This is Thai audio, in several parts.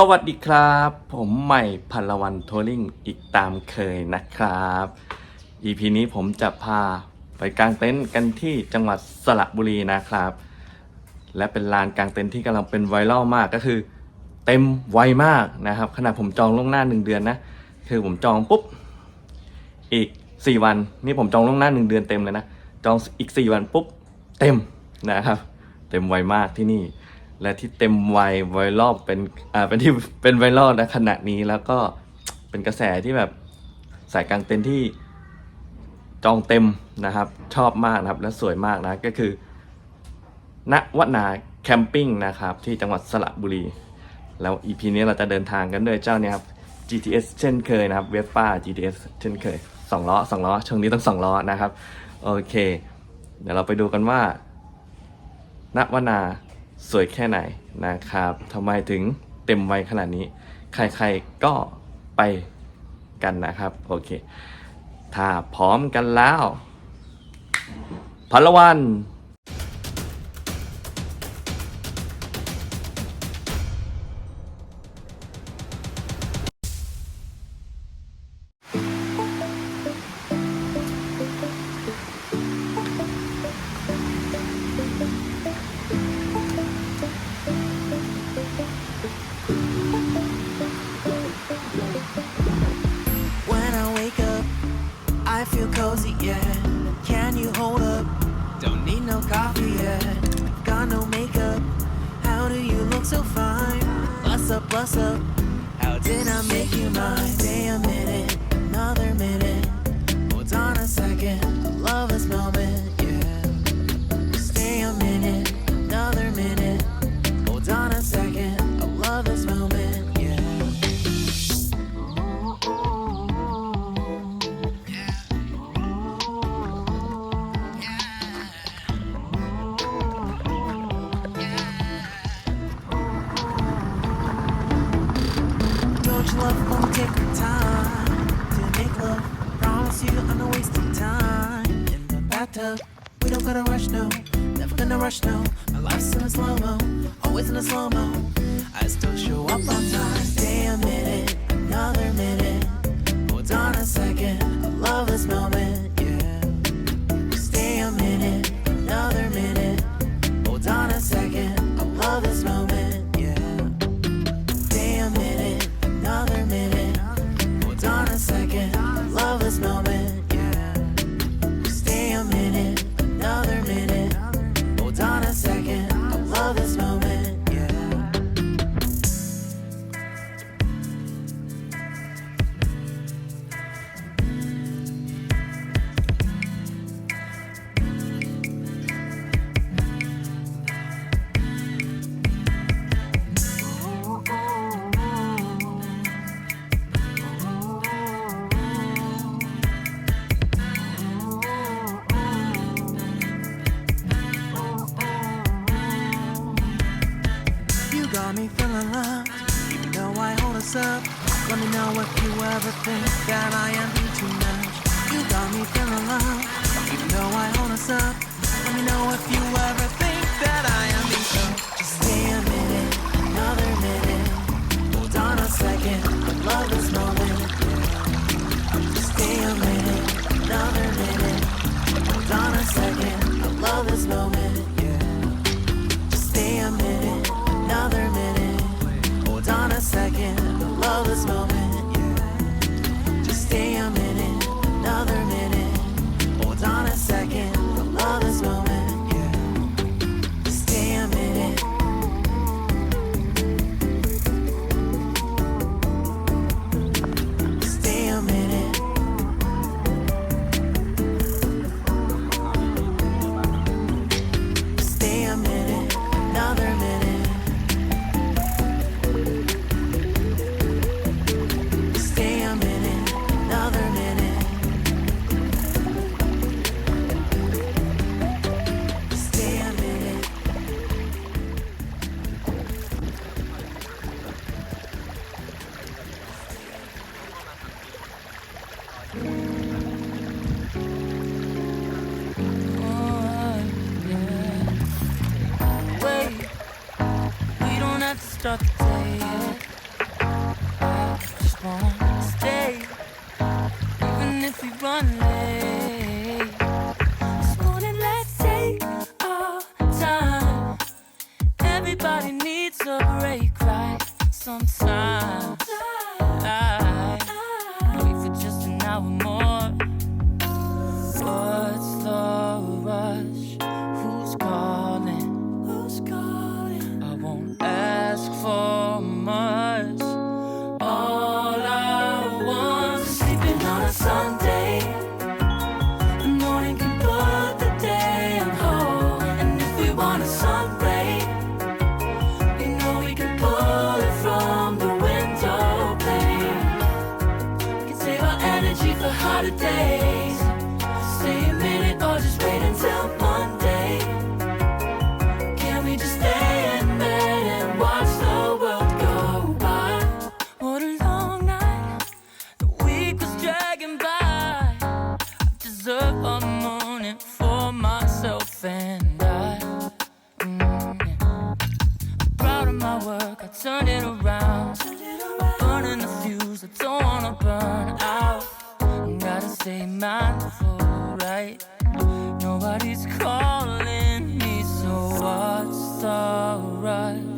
สวัสดีครับ ผมใหม่พัลวันทัวริงอีกตามเคยนะครับ EP นี้ผมจะพาไปกางเต็นท์กันที่จังหวัดสระบุรีนะครับ และเป็นลานกางเต็นท์ที่กำลังเป็นไวรัลมากก็คือ เต็มไวมากนะครับขณะผมจองล่วงหน้าหนึ่งเดือนนะคือผมจองปุ๊บอีก 4 วันนี่ผมจองล่วงหน้าหนึ่งเดือนเต็มเลยนะจองอีก 4 วันปุ๊บเต็มนะครับ เต็มไวมากที่นี่ และที่เต็มไวไวรัลเป็นอ่าเป็นที่เป็นไวรัลนะขณะนี้แล้วก็เป็นกระแสที่แบบสายกลางเต็นที่จองเต็มนะครับ ชอบมากนะครับและสวยมากนะก็คือณวนาแคมปิ้งนะครับ ที่จังหวัดสระบุรี แล้ว EP นี้เราจะเดินทางกันด้วยเจ้าเนี่ยครับ GTS เช่นเคยนะครับเวฟป้า GTS เช่นเคยสองล้อสองล้อช่วงนี้ต้องสองล้อนะครับ โอเค เดี๋ยวเราไปดูกันว่าณวนา สวยแค่ไหนนะครับทำไมถึงเต็มวัยขนาดนี้ ใครๆก็ไปกันนะครับ โอเค ถ้าพร้อมกันแล้วพลวัน Up, up. How did I make you mine? Damn a We don't gotta rush, no. Never gonna rush, no. My life's in a slow mo, always in a slow mo. I still show up on time. Stay a minute, another minute. Hold on a second. I love this moment, up. Let me know if you ever think that I am too much. You got me feeling loved, even though I hold us up. Let me know if you ever think right? Nobody's calling me, so what's the rush?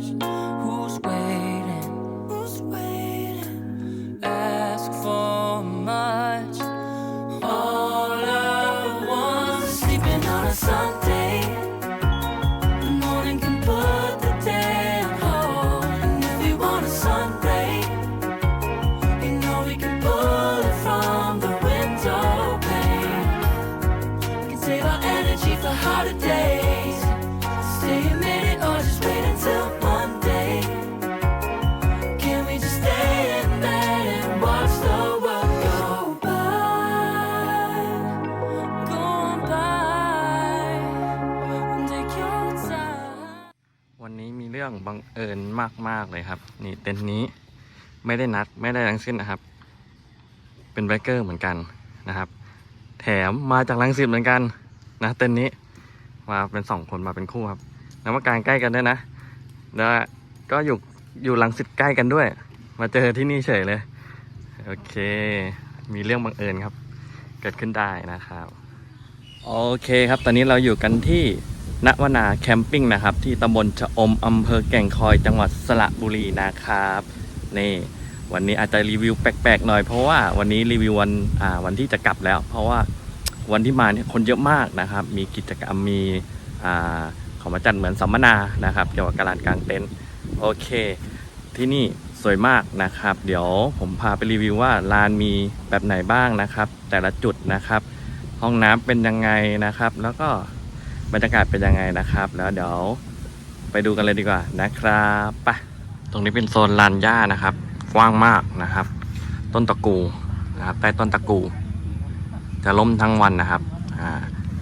บังเอิญมากๆเลยครับ นี่เต็นท์นี้ไม่ได้นัดไม่ได้ทั้งสิ้นนะครับ เป็นไบเกอร์เหมือนกันนะครับ แถมมาจากลังสิตเหมือนกันนะเต็นท์นี้มาเป็นสองคนมาเป็นคู่ครับแล้วมากางใกล้กันด้วยนะแล้วก็อยู่อยู่ลังสิตใกล้กันด้วย มาเจอที่นี่เฉยเลย โอเค มีเรื่องบังเอิญครับ เกิดขึ้นได้นะครับ โอเคครับ ตอนนี้เราอยู่กันที่ ณวนาแคมปิ้งนะครับ ที่ตำบลชะอมอำเภอแก่งคอยจังหวัดสระบุรีนะครับนี่วันนี้อาจจะรีวิวแปลกๆหน่อยเพราะว่าวันนี้รีวิววันอ่าวันที่จะกลับแล้ว เพราะว่าวันที่มาเนี่ยคนเยอะมากนะครับ มีกิจกรรมมีอ่าเขามาจัดเหมือนสัมมนานะครับเกี่ยวกับการกางเต็นท์โอเค ที่นี่สวยมากนะครับ เดี๋ยวผมพาไปรีวิวว่าลานมีแบบไหนบ้างนะครับ แต่ละจุดนะครับ ห้องน้ำเป็นยังไงนะครับ แล้วก็ บรรยากาศเป็นยังไงนะครับ แล้วเดี๋ยวไปดูกันเลยดีกว่านะครับไปตรงนี้เป็นโซนลานหญ้านะครับ กว้างมากนะครับ ต้นตะกูนะครับใต้ต้นตะกู จะล่มทั้งวันนะครับอ่า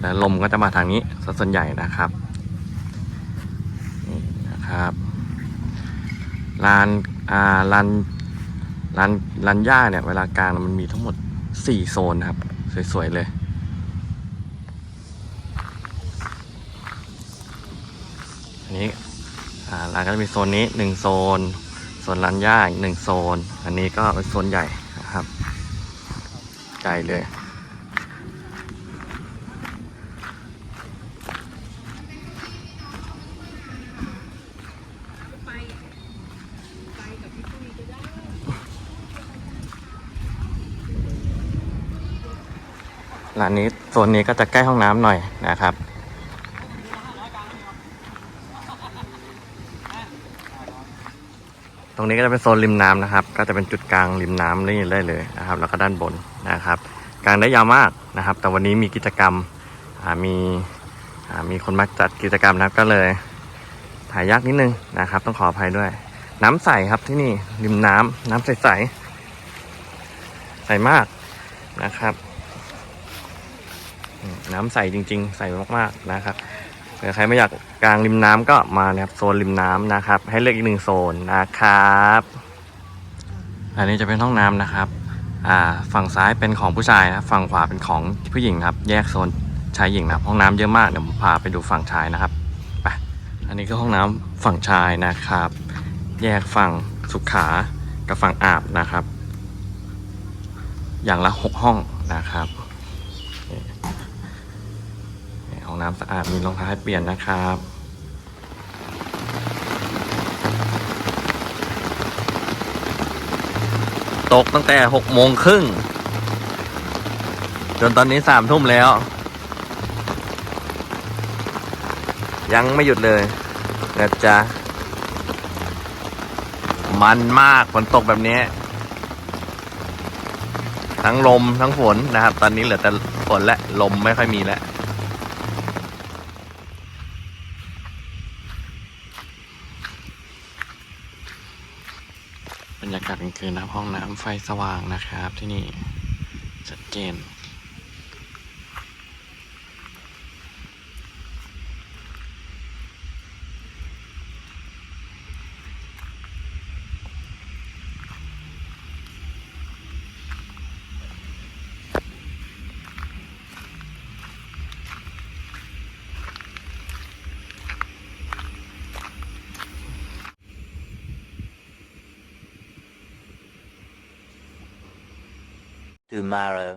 แล้วลมก็จะมาทางนี้ส่วนใหญ่นะครับนี่นะครับลานอ่าลานลานลานหญ้าเนี่ยเวลากลางมันมีทั้งหมด 4 โซนนะครับ สวยๆเลย อันนี้อ่าร้านก็จะมีโซนนี้หนึ่งโซนโซนร้านย่าอีกหนึ่งโซน อันนี้ก็เป็นโซนใหญ่นะครับใหญ่เลยร้านนี้โซนนี้ก็จะใกล้ห้องน้ำหน่อยนะครับ ตรงนี้ก็จะเป็นโซนริมน้ำนะครับ ก็จะเป็นจุดกลางริมน้ำนี่ได้เลยนะครับ แล้วก็ด้านบนนะครับ กลางได้ยาวมากนะครับ แต่วันนี้มีกิจกรรมมีมีคนมาจัดกิจกรรมนะครับก็เลยถ่ายยากนิดนึงนะครับ ต้องขออภัยด้วย น้ำใสครับที่นี่ริมน้ำน้ำใสๆใสมากนะครับ น้ำใสจริง ๆ ใสมากๆนะครับ เผื่อใครไม่อยากกลางริมน้ำก็มานะครับโซนริมน้ำนะครับ ให้เลือกอีกหนึ่งโซนนะครับ อันนี้จะเป็นห้องน้ำนะครับอ่าฝั่งซ้ายเป็นของผู้ชายนะฝั่งขวาเป็นของผู้หญิงครับ แยกโซนชายหญิงนะครับห้องน้ำเยอะมากเดี๋ยวผมพาไปดูฝั่งชายนะครับไปอันนี้ก็ห้องน้ำฝั่งชายนะครับ แยกฝั่งสุขา กับฝั่งอาบนะครับ อย่างละหกห้องนะครับนี่ ของน้ำสะอาดมีรองเท้าให้เปลี่ยนนะครับตกตั้งแต่หกโมงครึ่ง จนตอนนี้สามทุ่มแล้ว ยังไม่หยุดเลยนะจ๊ะ มันมากฝนตกแบบนี้ ทั้งลมทั้งฝนนะครับ ตอนนี้เหลือแต่ฝนและลมไม่ค่อยมีแล้ว บรรยากาศกลางคืนนะครับ ห้องน้ำไฟสว่างนะครับที่นี่ชัดเจน tomorrow. โ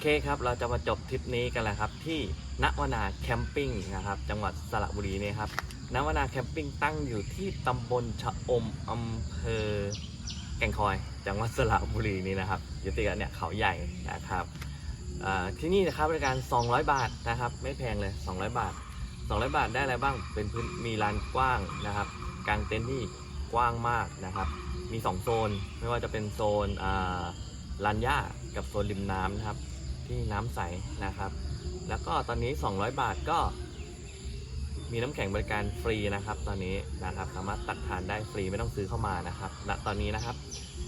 เคครับ เราจะมาจบทริปนี้กันแล้วครับ ที่ณวนาแคมปิ้งนะครับ จังหวัดสระบุรีเนี่ยครับณวนาแคมปิ้งตั้งอยู่ที่ตำบลชะอมอำเภอ แก่งคอย จังหวัดสระบุรีนี่นะครับอยู่ติดกับเนี่ยเขาใหญ่นะครับที่นี่นะครับบริการ 200 บาทนะครับ ไม่แพงเลย 200 บาท 200 บาทได้อะไรบ้าง เป็นพื้นมีลานกว้างนะครับ กางเต็นท์ที่กว้างมากนะครับ มี 2 โซน ไม่ว่าจะเป็นโซนลานหญ้ากับโซนริมน้ำนะครับ ที่น้ำใสนะครับ แล้วก็ตอนนี้ 200 บาทก็ มีน้ำแข็งบริการฟรีนะครับ ตอนนี้นะครับสามารถตักทานได้ฟรีไม่ต้องซื้อเข้ามานะครับณตอนนี้นะครับ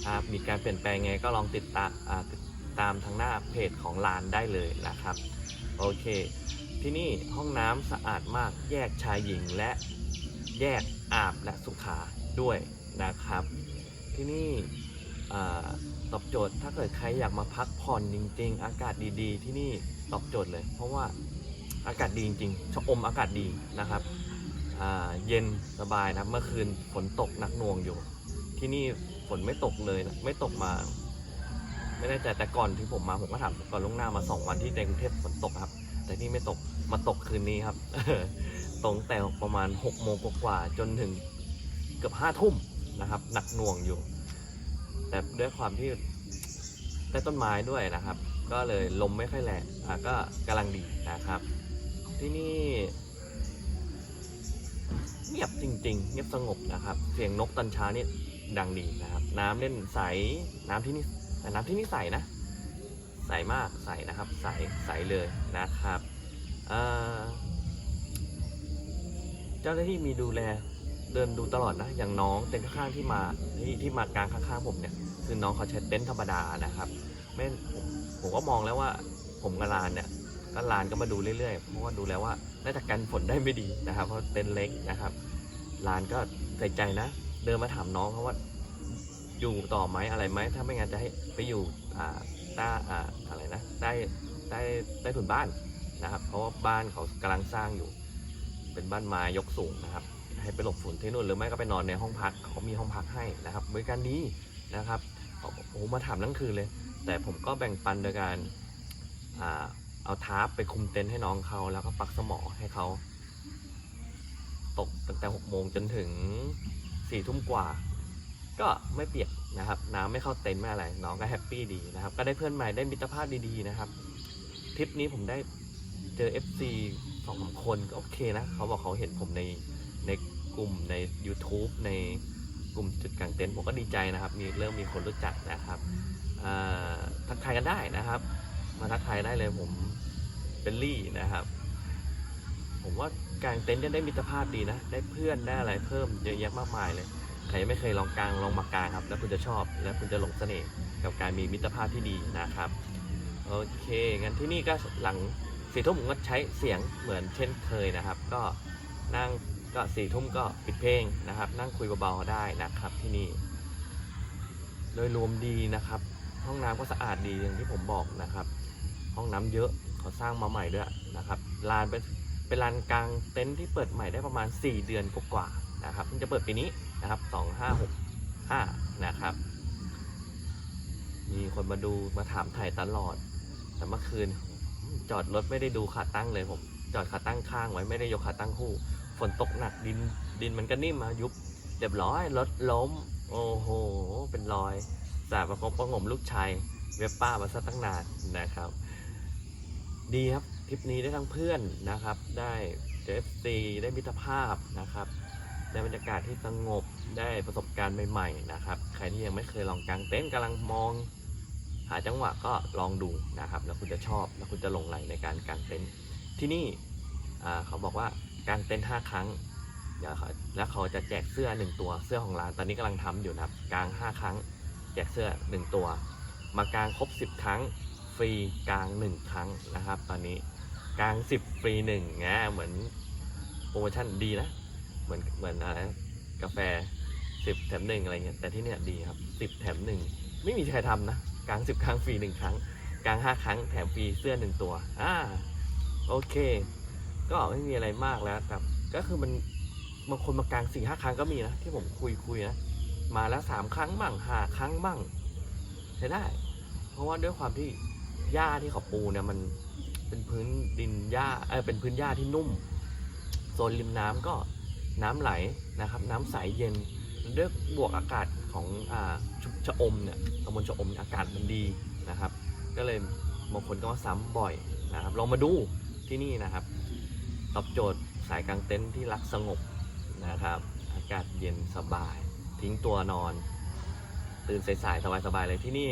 ครับมีการเปลี่ยนแปลงไงก็ลองติดตามติดตามทางหน้าเพจของลานได้เลยนะครับ โอเค ที่นี่ห้องน้ำสะอาดมากแยกชายหญิงและแยกอาบและสุขาด้วยนะครับ ที่นี่อ่า ตอบโจทย์ ถ้าเกิดใครอยากมาพักผ่อนจริง ๆ อากาศดีๆ ที่นี่ตอบโจทย์เลย เพราะว่าอากาศดีจริงๆชะอมอากาศดีนะครับเย็นสบายนะเมื่อคืนฝนตกหนักหน่วงอยู่ ที่นี่ฝนไม่ตกเลยนะไม่ตกมา ไม่แน่ใจแต่ก่อนที่ผมมาผมก็ถามก่อนล่วงหน้ามาสองวันที่ในกรุงเทพฝนตกครับ แต่นี่ไม่ตกมาตกคืนนี้ครับตรงแต่ประมาณ6กโมงกว่าๆจนถึงเกือบห้าทุ่มนะครับ หนักหน่วงอยู่ แต่ด้วยความที่ใต้ต้นไม้ด้วยนะครับ ก็เลยลมไม่ค่อยแรงอะก็กำลังดีนะครับ ที่นี่เงียบจริง ๆ เงียบสงบนะครับ เสียงนกตอนเช้านี่ดังดีนะครับ น้ำเล่นใสน้ำที่นี่แต่น้ำที่นี่ใสนะ ใสมากใสนะครับ ใสใสเลยนะครับเจ้าหน้าที่มีดูแล เดินดูตลอดนะ อย่างน้องเต็นท์ข้างๆที่มาที่ที่มากลางข้างๆผมเนี่ย คือน้องเขาใช้เต็นท์ธรรมดานะครับไม่ผมผมก็มองแล้วว่า ผมกับลานเนี่ยก็ลานก็มาดูเรื่อยๆเพราะว่าดูแล้วว่าน่าจะกันฝนได้ไม่ดีนะครับ เพราะเต็นท์เล็กนะครับลานก็ใส่ใจนะ เดินมาถามน้องเขาว่าอยู่ต่อไหมอะไรไหมถ้าไม่งั้นจะให้ไปอยู่อ่าใต้อ่าอะไรนะใต้ใต้ใต้ถุนบ้านนะครับ เพราะว่าบ้านเขากำลังสร้างอยู่ เป็นบ้านไม้ยกสูงนะครับ ให้ไปหลบฝนที่นู่นหรือไม่ก็ไปนอนในห้องพักเขามีห้องพักให้นะครับบริการดีนะครับโอ้โหมาถามทั้งคืนเลย แต่ผมก็แบ่งปันโดยการอเอาทาร์ปไปคุมเต็นท์ให้น้องเขาแล้วก็ปักสมอให้เขาตกตั้งแต่หกโมงจนถึงสี่ทุ่มกว่า ก็ไม่เปียกนะครับ น้ำไม่เข้าเต็นท์ไม่อะไรน้องก็แฮปปี้ดีนะครับ ก็ได้เพื่อนใหม่ได้มิตรภาพดีๆนะครับทริปนี้ผมได้เจอ FC สองสามคนก็โอเคนะ เขาบอกเขาเห็นผมใน กลุ่มใน YouTube ในกลุ่มจุดกลางเต็นท์ผมก็ดีใจนะครับ มีเริ่มมีคนรู้จักนะครับอ่าทักทายกันได้นะครับ มาทักทายได้เลยผมเป็นลี่นะครับ ผมว่ากางเต็นท์เนี่ยได้มิตรภาพดีนะ ได้เพื่อนได้อะไรเพิ่มเยอะแยะมากมายเลยใครยังไม่เคยลองกางลองมากางครับ แล้วคุณจะชอบ แล้วคุณจะหลงเสน่ห์กับการมีมิตรภาพที่ดีนะครับโอเคงั้นที่นี่ก็หลังสี่ทุ่มผมก็ใช้เสียงเหมือนเช่นเคยนะครับ ก็นั่ง ก็สี่ทุ่มก็ปิดเพลงนะครับ นั่งคุยเบาๆได้นะครับที่นี่ โดยรวมดีนะครับ ห้องน้ำก็สะอาดดีอย่างที่ผมบอกนะครับ ห้องน้ำเยอะเขาสร้างมาใหม่ด้วยนะครับลานเป็นเป็นลานกลางเต็นท์ที่เปิดใหม่ได้ประมาณ 4 เดือนกว่าๆนะครับเพิ่งจะเปิดปีนี้นะครับ 2565 นะครับ มีคนมาดูมาถามถ่ายตลอด แต่เมื่อคืนจอดรถไม่ได้ดูขาตั้งเลยผม จอดขาตั้งข้างไว้ไม่ได้ยกขาตั้งคู่ ฝนตกหนักดินดินมันก็นิ่มมายุบเรียบร้อยรถล้ม โอ้โห เป็นรอยสาบประคบประงมลูกชายเว็บป้ามาซะตั้งนานนะครับ ดีครับทริปนี้ได้ทั้งเพื่อนนะครับ ได้เจฟซีได้มิตรภาพนะครับได้บรรยากาศที่สงบได้ประสบการณ์ใหม่ๆนะครับ ใครที่ยังไม่เคยลองกางเต็นท์กำลังมอง หาจังหวะก็ลองดูนะครับ แล้วคุณจะชอบแล้วคุณจะหลงไหลในการกางเต็นท์ที่นี่เขาบอกว่า กางเต็นท์ห้าครั้งเดี๋ยวแล้วเขาจะแจกเสื้อหนึ่งตัวเสื้อของร้านตอนนี้กำลังทำอยู่นะครับกางห้าครั้ง แจกเสื้อหนึ่งตัว มากางครบสิบครั้งฟรีกางหนึ่งครั้งนะครับ ตอนนี้กางสิบฟรีหนึ่งแงเหมือนโปรโมชั่นดีนะเหมือนเหมือนอะไรกาแฟสิบแถมหนึ่งอะไรเงี้ยแต่ที่เนี่ยดีครับสิบแถมหนึ่งไม่มีใครทำนะกางสิบครั้งฟรีหนึ่งครั้งกางห้าครั้งแถมฟรีเสื้อหนึ่งตัวอ่าโอเค ก็ไม่มีอะไรมากแล้วครับก็คือมันบางคนมากลางสี่ห้าครั้งก็มีนะที่ผมคุยคุยนะมาแล้วสามครั้งบ้างห้าครั้งบ้างใช้ได้ เพราะว่าด้วยความที่หญ้าที่เขาปูเนี่ยมันเป็นพื้นดินหญ้าเออเป็นพื้นหญ้าที่นุ่มโซนริมน้ำก็น้ำไหลนะครับ น้ำใสเย็นด้วยบวกอากาศของอ่าชุชะอมเนี่ยตำบลชะอมเนี่ยอากาศมันดีนะครับ ก็เลยบางคนก็มาซ้ำบ่อยนะครับลองมาดูที่นี่นะครับ ตอบโจทย์สายกลางเต็นท์ที่รักสงบนะครับ อากาศเย็นสบาย ทิ้งตัวนอน ตื่นสายๆสบายๆเลยที่นี่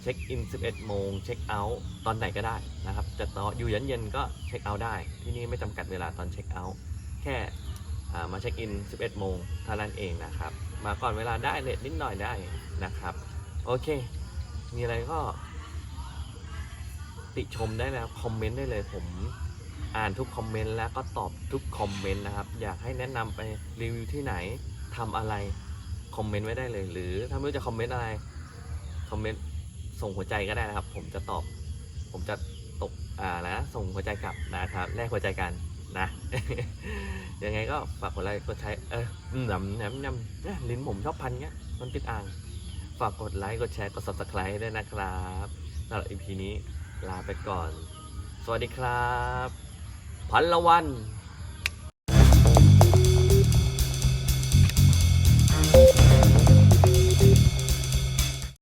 เช็คอิน 11 โมง เช็คเอาท์ตอนไหนก็ได้นะครับจะต่ออยู่ยันเย็นๆก็เช็คเอาท์ได้ ที่นี่ไม่จำกัดเวลาตอนเช็คเอาท์แค่มาเช็คอิน 11 โมงเท่านั้นเองนะครับ มาก่อนเวลาได้เลทนิดหน่อยได้นะครับ โอเค มีอะไรก็ ติชมได้แล้วคอมเมนต์ได้เลยผม อ่านทุกคอมเมนต์แล้วก็ตอบทุกคอมเมนต์นะครับ อยากให้แนะนำไปรีวิวที่ไหนทำอะไรคอมเมนต์ไว้ได้เลย หรือถ้าไม่รู้จะคอมเมนต์อะไรคอมเมนต์ส่งหัวใจก็ได้นะครับ ผมจะตอบ ผมจะตบอ่านะส่งหัวใจกลับนะครับแลกหัวใจกันนะ ยังไงก็ฝากกดไลค์กดใช้เออหนำหนำหนำเนี่ยลิ้นผมชอบพันเงี้ยมันติดอ่าง ฝากกดไลค์กดแชร์กด subscribe ด้วยนะครับสำหรับ EP นี้ลาไปก่อน สวัสดีครับ พันละวัน